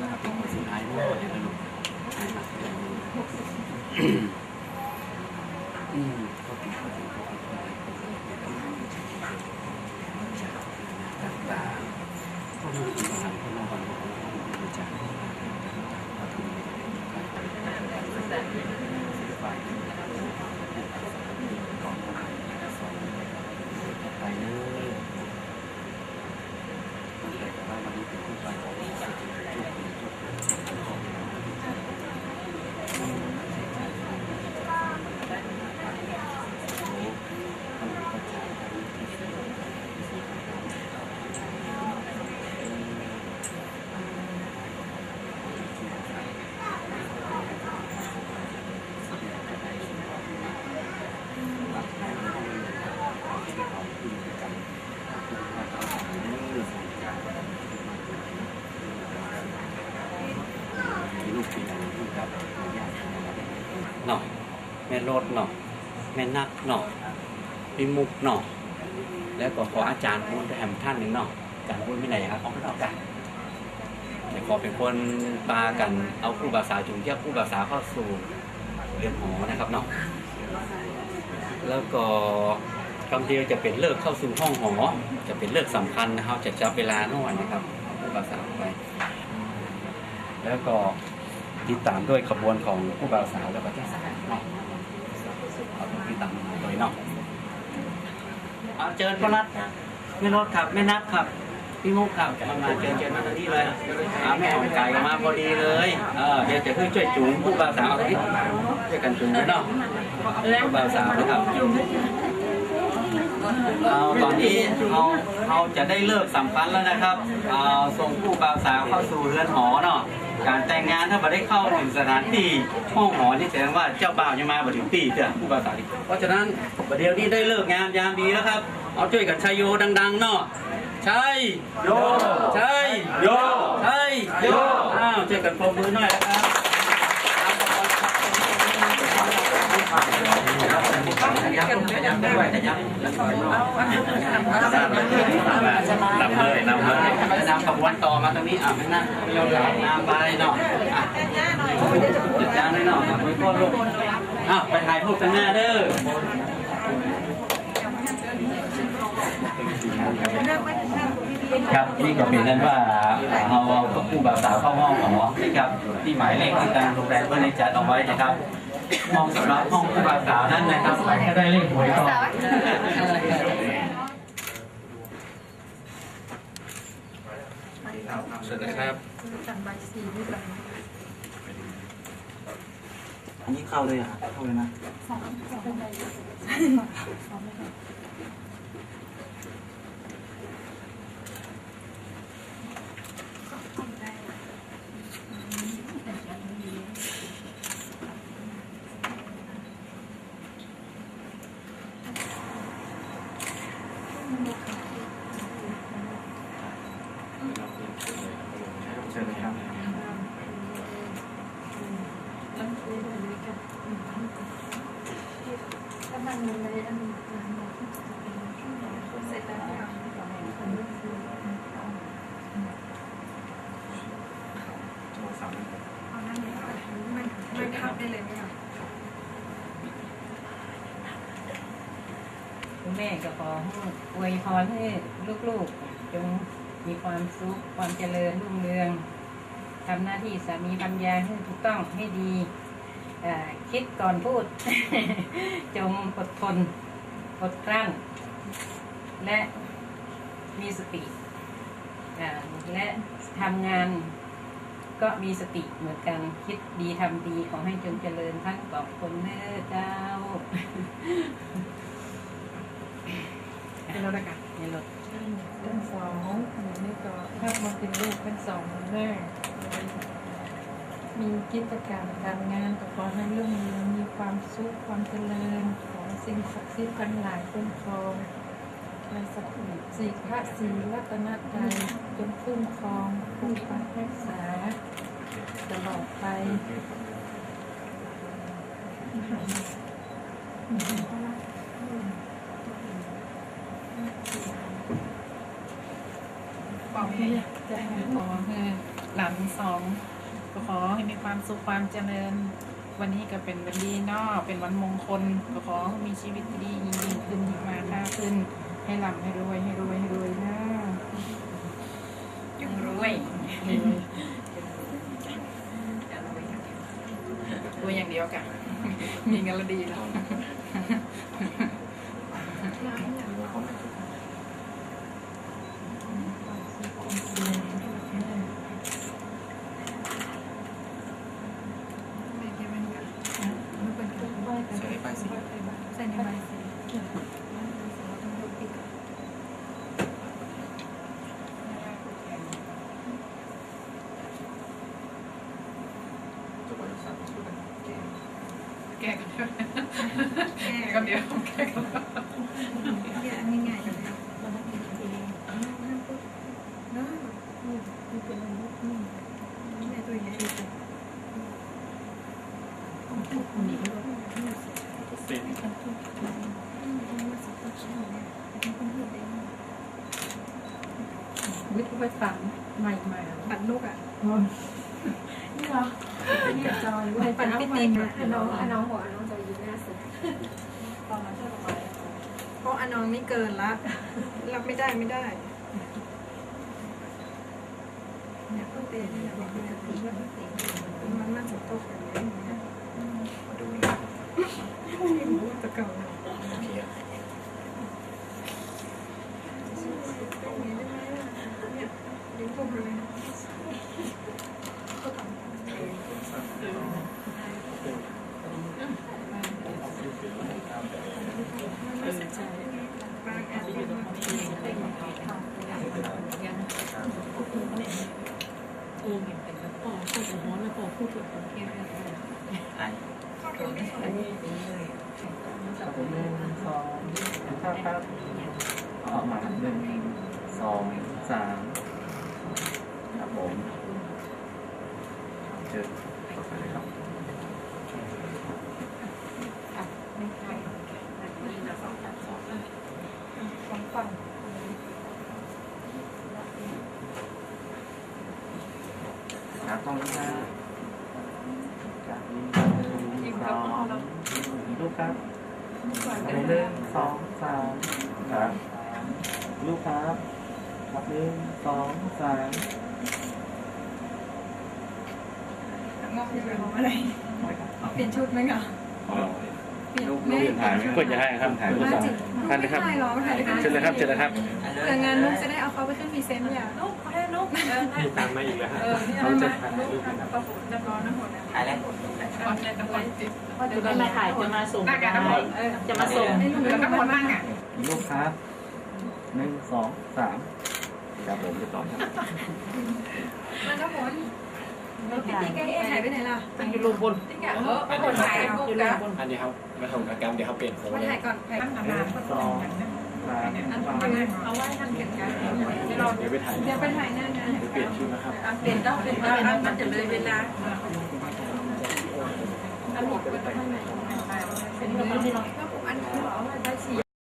นะครับเป็นคนสุดท้ายด้วยนะลูกนะครับอืมก็เป็นคนที่เขาเป็นคนต่างๆก็มีอีกหลายคนมาบอกว่ารู้จักว่าคุณไปเลยตั้งแต่ว่าวันนี้เป็นผู้ไปของสติทุกคนทุกคน เนาะแม่รถเนาะแม่นักเนาะพี่มุกเนาะแล้วก็ขออาจารย์พูดแฮมท่านหนึ่งเนาะอาจารย์พูดไม่ไหนครับออกไม่ออกกันเดี๋ยวขอเป็นคนปากันเอาครูบาสาจุงเที่ยวครูบาสาเข้าสู่เรียนหอนะครับเนาะแล้วก็คำเดียวจะเป็นเลิกเข้าสู่ห้องหอ จะเป็นเลิกสำคัญนะครับจะจับเวลาหน่อยนะครับเอาครูบาสาไป แล้วก็ ติดตามด้วยขบวนของผู้บ่าวสาวและประเทศสายเนาะเอาติดตามโดยเนาะเอาเชิญพระรัตน์แม่รถครับแม่นับครับพี่มุกครับมามาเชิญเชิญมาตรงนี้เลยอาแม่ของไก่มาพอดีเลยเออเดี๋ยวจะช่วยช่วยจูงผู้บ่าวสาวที่ช่วยกันจูงด้วยเนาะผู้บ่าวสาวนะครับเอาตอนนี้เราเราจะได้เลิกสำคัญแล้วนะครับเอาส่งผู้บ่าวสาวเข้าสู่เรือนหอเนาะ การแต่งงานถ้าบ่ได้เข้าถึงสถานที่ห้องหอนี่แสดงว่าเจ้าบ่าวยังมาบ่ถึงปีเถอะผู้บ่าวสาวนี่เพราะฉะนั้นประเดี๋ยวนี้ได้เลิกงามยามดีแล้วครับ เอาช่วยกันชัยโยดังๆเนาะใช่โยใช่โยใช่โยอ้าวช่วยกันปรบมือหน่อยนะครับนำเลยนำเลยนำขบวน ต่อมาตรงนี้อะไม่นั่งเราหลับน้ำไปเนาะอะจัดการเลยเนาะอะไปพ่อลูกอ้าวไปถ่ายรูปกันหน้าเด้อครับนี่ก็เป็นนั้นว่าเราเอาผู้บ่าวสาวเข้าห้องหมอนะครับที่หมายเลขที่ทางโรงแรมเพื่อนจัดเอาไว้นะครับห้องสำหรับห้องผู้บ่าวสาวนั้นนะครับก็ได้เลขหวยก่อ เสร็จแล้วครับสั่งใบสีนี่แบบอันนี้เข้าเลยอะเข้าเลยนะสองสองใบสองใบ เชิญเลยครับก็มันมีอะไรอันนี้เสร็จแล้วโทรศัพท์เอานั่นเลยไม่ไม่เข้าได้เลยไหมอะคุณแม่ก็ขอให้อวยพรให้ลูกๆจง มีความสุขความเจริญรุ่งเรืองทำหน้าที่สามีภรรยาให้ถูกต้องให้ดีคิดก่อนพูด จงอดทนอดกลั้น และมีสติและทำงานก็มีสติเหมือนกันคิดดีทำดีขอให้จงเจริญทั้งสองคนเน้อเจ้าเป็นรถอากาศ ในรถเป็นสองหนูนี่ก็ถ้ามาเป็นลูกเป็นสองแม่มีกิจการการงานก็ขอให้รุ่งเรืองมีความสุขความเจริญของสิ่งศักดิ์สิทธิ์ทั้งหลายคุ้มครองและสักสี่พระศรีรัตนตรัยจงคุ้มครองผู้พักรักษาตลอดไป บอกให้จะให้ ขอให้หลานสองก็ขอให้มีความสุขความเจริญ วันนี้ก็เป็นวันดีเนาะเป็นวันมงคลก็ขอให้มีชีวิตที่ดียิ่งยิ่งขึ้นยิ่งมาค่าขึ้น ให้ร่ำให้รวยให้รวยให้รวยนะยังรวยรวยอย่างเดียวกันมีเงินและดีแล้ว ใส่ไปสิ ใส่ในใบสี แก้กัน แก้กันเดียวแก้กันเนี่ยอันนี้ง่ายกันเลยมันต้องนาะนี่เป็นอะไรนี่นี่ตัวใหญ่ดีจังคนนี้ด้วยเป็นวิทย์ไปฝังใหม่มาปัดลูกอะนี่เหรอนี่จอยไว้ปัปัดนพี่พี่ติ๊ติ๊กกอะน้องอะน้องบอกอะน้องจะยืนหน้าสุด เพราะอน้องนี่เกินละรับไม่ได้ไม่ได้เนี่ยพิ่งเปลี่ยนเนี่ยบอกเลยมันมันสุดโตกันเลยนี่ยมาดูนะไม่รู้ว่าตะเก่าเนี่ยโอเค เนี่ยลิ้นพุ่งเลย บางแอปเป็น เออปอพูดถึง หัวแล้วปอพูดถึงคนเที่ยวไอ้ครับผมหนึ่งสองครับครับออกมาหนึ่งสองสามครับผมเจอต่อไปเลยครับ ของฝั่ง ครับต้องนี้นะครับห นึ่งสองลูกครับหนึ่งสองสามครับลูกครับครับหนึ่งสองสามงอกอยู่ของอะไรหน่อยครับเปลี่ยนชุดไหมคะเป ลี่ยนลูกไม่ลูกถ่ายไหมควรจะให้ครับถ่ายรูปไม่ก่อนจิถ่ายเลยครับถ่ายหรอถ่ายด้วยกันเชิญเลยครับเชิญเลยครับเผื่องานนุ๊กจะได้เอาเขาไปขึ้นพรีเซนต์อย่านุ๊กเขาได้นุ๊กเออมีตามมาอีกแล้วฮะเออนี่เอามานุ๊กทำประฟุน้ำร้อนน้ำฝนนะถ่ายแล้วก่อนจะตะวันติดจะได้มาถ่ายจะมาส่งหน้ากันน้ำฝนเออจะมาส่งให้ลูกแล้วน้ำน้ำฝฝนนมามั่งอะลูกครับหนึ่งสองสามครับผมเรียบร้อยครับมันน้ำฝน แล้วพี่ติ๊กเอ๊ะหายไปไหนล่ะตั้งอยู่ลงบนติ๊กอะเออคนถ่ายอยู่ลงบนอันนี้ครับมาทำกิจกรรมเดี๋ยวเขาเปลี่ยนโค้ดคนเลยถ่ายก่อนถ่ายตั้งก่อนนานๆก็ต้องอย่างนั้นสามอันสามเอาไว้ทำเขียนการเดี๋ยวไปถ่ายเดี๋ยวไปถ่ายหน้างานเดี๋ยวเปลี่ยนชุดนะครับเปลี่ยนต้องเปลี่ยนต้องมันจะเลยเวลาอันนี้ก็ต้องให้ไหนเป็นคนที่เราก็ผมอันนี้เหรอได้สี่